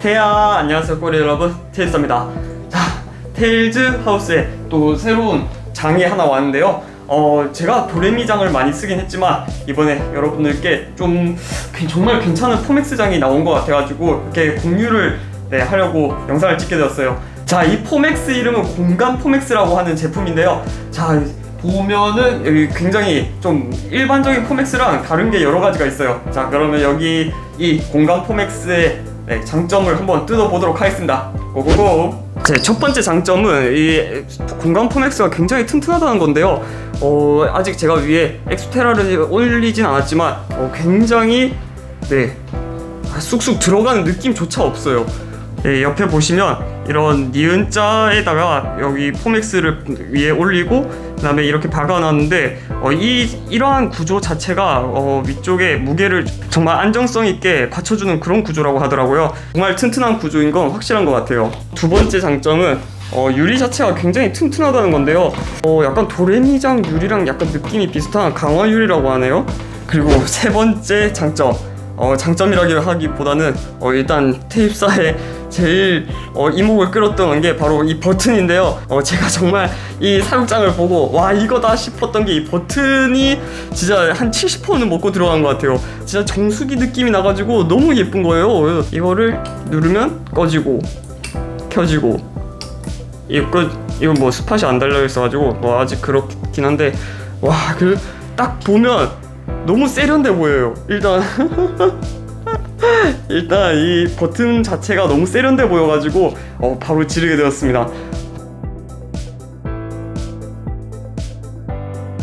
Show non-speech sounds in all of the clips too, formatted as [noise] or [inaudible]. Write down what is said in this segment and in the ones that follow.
태야 안녕하세요 꼬리 여러분. 테일스입니다. 자 테일즈 하우스에 또 새로운 장이 하나 왔는데요. 어 제가 도레미 장을 많이 쓰긴 했지만 이번에 여러분들께 좀 괜- 정말 괜찮은 포맥스 장이 나온 것 같아가지고 이렇게 공유를 네, 하려고 영상을 찍게 되었어요. 자 이 포맥스 이름은 공간 포맥스라고 하는 제품인데요. 자 보면은 여기 굉장히 좀 일반적인 포맥스랑 다른 게 여러 가지가 있어요. 자 그러면 여기 이 공간 포맥스의 네, 장점을 한번 뜯어보도록 하겠습니다. 고고고. 제 첫 번째 장점은 이 공간 포맥스가 굉장히 튼튼하다는 건데요. 어, 아직 제가 위에 엑스테라를 올리진 않았지만 어, 굉장히 네 쑥쑥 들어가는 느낌조차 없어요. 예, 옆에 보시면 이런 니은자에다가 여기 포맥스를 위에 올리고 그다음에 이렇게 박아놨는데 어, 이 이러한 구조 자체가 어, 위쪽에 무게를 정말 안정성 있게 받쳐주는 그런 구조라고 하더라고요. 정말 튼튼한 구조인 건 확실한 것 같아요. 두 번째 장점은 어, 유리 자체가 굉장히 튼튼하다는 건데요. 어, 약간 도레미장 유리랑 약간 느낌이 비슷한 강화 유리라고 하네요. 그리고 세 번째 장점. 어, 장점이라기 하기보다는 어, 일단 테ip사의 제일 어, 이목을 끌었던 게 바로 이 버튼인데요. 어, 제가 정말 이 사육장을 보고 와 이거다 싶었던 게 이 버튼이 진짜 한 70%는 먹고 들어간 것 같아요. 진짜 정수기 느낌이 나가지고 너무 예쁜 거예요. 이거를 누르면 꺼지고 켜지고 이거 끝 이거 뭐 스팟이 안 달려 있어가지고 뭐 아직 그렇긴 한데 와 그 딱 보면 너무 세련돼 보여요. 일단 [laughs] [gasps] 일단 이 버튼 자체가 너무 세련돼 보여가지고 어, 바로 지르게 되었습니다.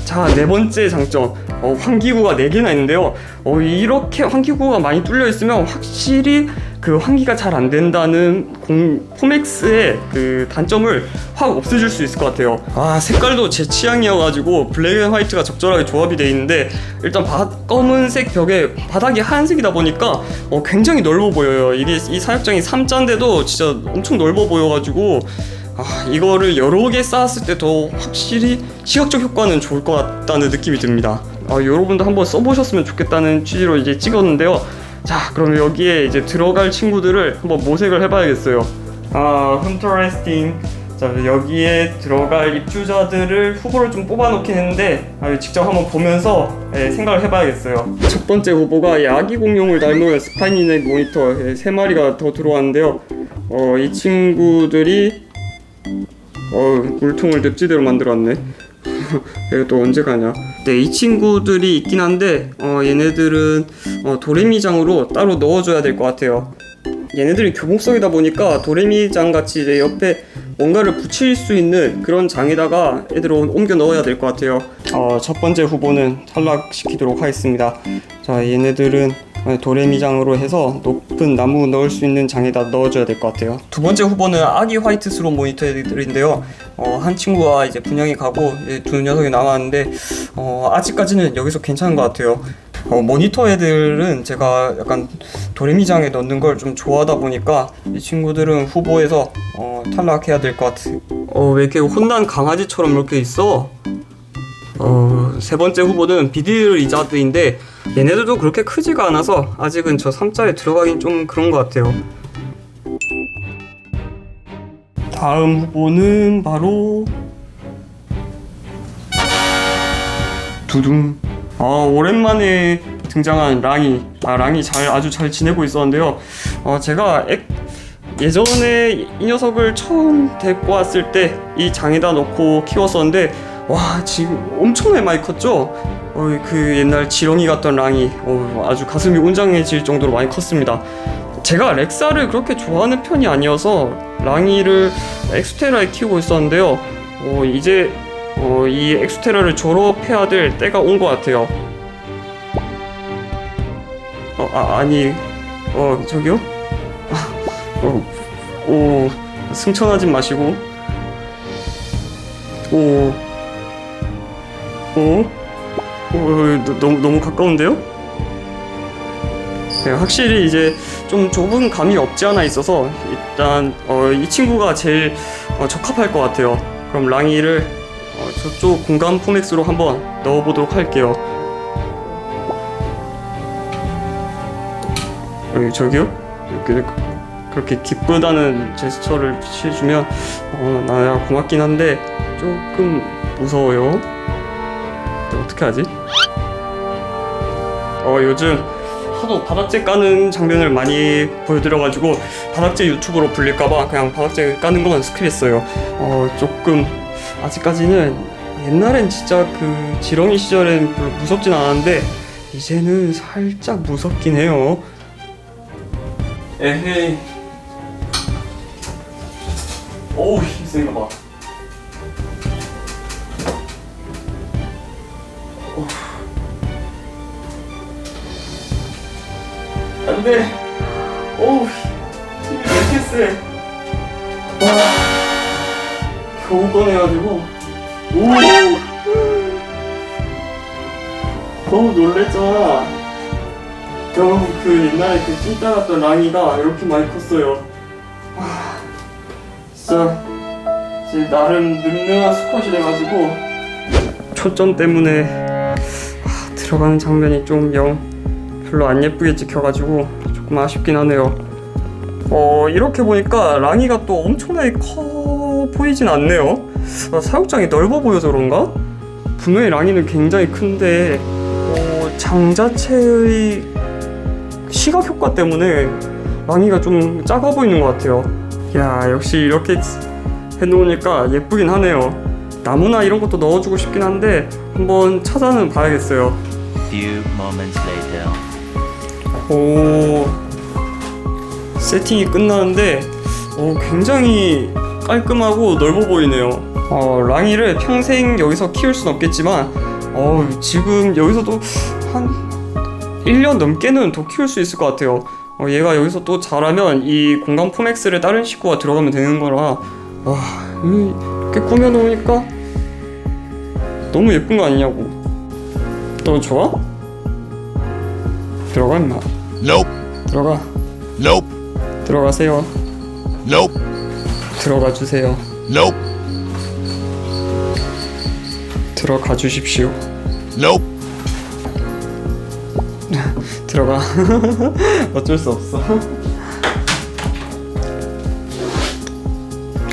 자, 네 번째 장점. 어, 환기구가 4개나 있는데요. 어, 이렇게 환기구가 많이 뚫려 있으면 확실히 그 환기가 잘 안 된다는 공, 포맥스의 그 단점을 확 없애줄 수 있을 것 같아요. 아, 색깔도 제 취향이어가지고 블랙 앤 화이트가 적절하게 조합이 돼 있는데 일단 바, 검은색 벽에 바닥이 하얀색이다 보니까 어, 굉장히 넓어 보여요. 이게 이 사육장이 3자인데도 진짜 엄청 넓어 보여가지고 아, 이거를 여러 개 쌓았을 때 더 확실히 시각적 효과는 좋을 것 같다는 느낌이 듭니다. 아, 여러분도 한번 써보셨으면 좋겠다는 취지로 이제 찍었는데요. 자, 그럼 여기에 이제 들어갈 친구들을 한번 모색을 해봐야겠어요. 아, 헌터레스팅. 자, 여기에 들어갈 입주자들을 후보를 좀 뽑아놓긴 했는데 아, 직접 한번 보면서 예, 생각을 해봐야겠어요. 첫 번째 후보가 이 아기 공룡을 닮은 스파이니넥 모니터 예, 세 마리가 더 들어왔는데요. 어, 이 친구들이 어 물통을 늪지대로 만들었네. [laughs] 얘가 또 언제 가냐? 네, 이 친구들이 있긴 한데 어 얘네들은 어, 도레미장으로 따로 넣어줘야 될 것 같아요. 얘네들이 교복성이다 보니까 도레미장 같이 이제 옆에 뭔가를 붙일 수 있는 그런 장에다가 애들을 옮겨 넣어야 될 것 같아요. 어, 첫 번째 후보는 탈락시키도록 하겠습니다. 자, 얘네들은 어, 도레미장으로 해서 높은 나무 넣을 수 있는 장에다 넣어줘야 될 것 같아요. 두 번째 후보는 아기 화이트 스로 모니터들인데요. 어, 한 친구가 이제 분양이 가고 이제 두 녀석이 남았는데 어, 아직까지는 여기서 괜찮은 것 같아요. 어, 모니터 애들은 제가 약간 도레미장에 넣는 걸 좀 좋아하다 보니까 이 친구들은 후보에서 어, 탈락해야 될 것 같아. 어, 왜 이렇게 혼난 강아지처럼 이렇게 있어? 어, 세 번째 후보는 비디르 리자드인데 얘네들도 그렇게 크지가 않아서 아직은 저 3자에 들어가긴 좀 그런 것 같아요. 다음 후보는 바로 두둥. 아 오랜만에 등장한 랑이. 아 랑이 잘 아주 잘 지내고 있었는데요. 어 제가 액, 예전에 이 녀석을 처음 데리고 왔을 때 이 장에다 넣고 키웠었는데 와 지금 엄청나게 많이 컸죠. 어, 그 옛날 지렁이 같던 랑이 어, 아주 가슴이 웅장해질 정도로 많이 컸습니다. 제가 렉사를 그렇게 좋아하는 편이 아니어서 랑이를 엑스테라에 키우고 있었는데요. 어, 이제 어, 이 엑스테라를 졸업해야 될 때가 온 것 같아요. 어, 아, 아니, 어, 저기요? 어, 오, 승천하지 마시고. 오, 오, 오, 너, 너무, 너무 가까운데요? 네, 확실히 이제 좀 좁은 감이 없지 않아 있어서 일단 어, 이 친구가 제일 어, 적합할 것 같아요. 그럼 랑이를 어, 저쪽 공간 포맥스로 한번 넣어보도록 할게요. 여기 저기요? 이렇게 그렇게 기쁘다는 제스처를 취해주면 어, 나야 고맙긴 한데 조금 무서워요. 어떻게 하지? 어 요즘 하도 바닥재 까는 장면을 많이 보여드려가지고 바닥재 유튜브로 불릴까봐 그냥 바닥재 까는 것만 스킵했어요. 어 조금 아직까지는 옛날엔 진짜 그 지렁이 시절엔 별로 무섭진 않았는데 이제는 살짝 무섭긴 해요. 에헤이. 오우 힘 센가 봐. 안돼. 오우 힘이 왜 이렇게 세? 와 겨우 꺼내가지고 오 너무 놀랬잖아. 겨우 그 옛날에 그 찐따 같던 랑이가 이렇게 많이 컸어요. 와 진짜 이제 나름 늠름한 수컷이 돼가지고 초점 때문에 아, 들어가는 장면이 좀 영 별로 안 예쁘게 찍혀가지고 조금 아쉽긴 하네요. 어 이렇게 보니까 랑이가 또 엄청나게 커 보이진 않네요. 아, 사육장이 넓어 보여서 그런가? 분명히 랑이는 굉장히 큰데 어, 장 자체의 시각 효과 때문에 랑이가 좀 작아 보이는 것 같아요. 야 역시 이렇게 해놓으니까 예쁘긴 하네요. 나무나 이런 것도 넣어주고 싶긴 한데 한번 찾아는 봐야겠어요. Few moments later. 오 세팅이 끝나는데 오, 굉장히 깔끔하고 넓어 보이네요. 어, 랑이를 평생 여기서 키울 순 없겠지만 어, 지금 여기서도 한 1년 넘게는 더 키울 수 있을 것 같아요. 어, 얘가 여기서 또 자라면 이 공간 포맥스를 다른 식구가 들어가면 되는 거라 와 이렇게 꾸며놓으니까 너무 예쁜 거 아니냐고. 너 좋아? 들어가 임마. Nope. 들어가. Nope. 들어가세요. Nope. 들어가 주세요. Nope. 들어가 주십시오. Nope. [laughs] 들어가. [laughs] 어쩔 수 없어. [laughs]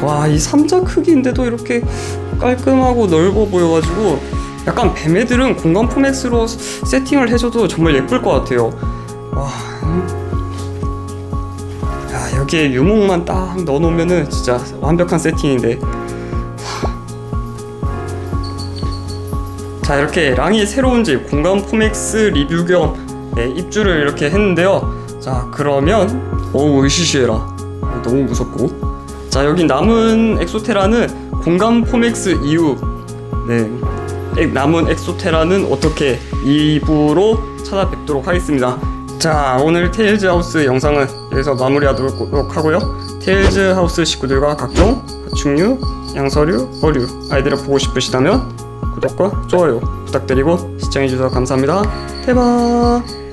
와, 이 삼자 크기인데도 이렇게 깔끔하고 넓어 보여가지고 약간 뱀애들은 공간 포맥스로 세팅을 해줘도 정말 예쁠 것 같아요. 와, 음. 야, 여기에 유목만 딱 넣어놓으면은 진짜 완벽한 세팅인데. 자 이렇게 랑이 새로운 집 공간 포맥스 리뷰 겸 네, 입주를 이렇게 했는데요 자 그러면 어우 으시시해라 너무 무섭고 자 여기 남은 엑소테라는 공간 포맥스 이후 네 엑- 남은 엑소테라는 어떻게 2부로 찾아뵙도록 하겠습니다 자 오늘 테일즈 하우스 영상은 여기서 마무리하도록 하고요 테일즈 하우스 식구들과 각종 파충류, 양서류, 어류 아이들을 보고 싶으시다면 구독과 좋아요 부탁드리고 시청해주셔서 감사합니다. 대박!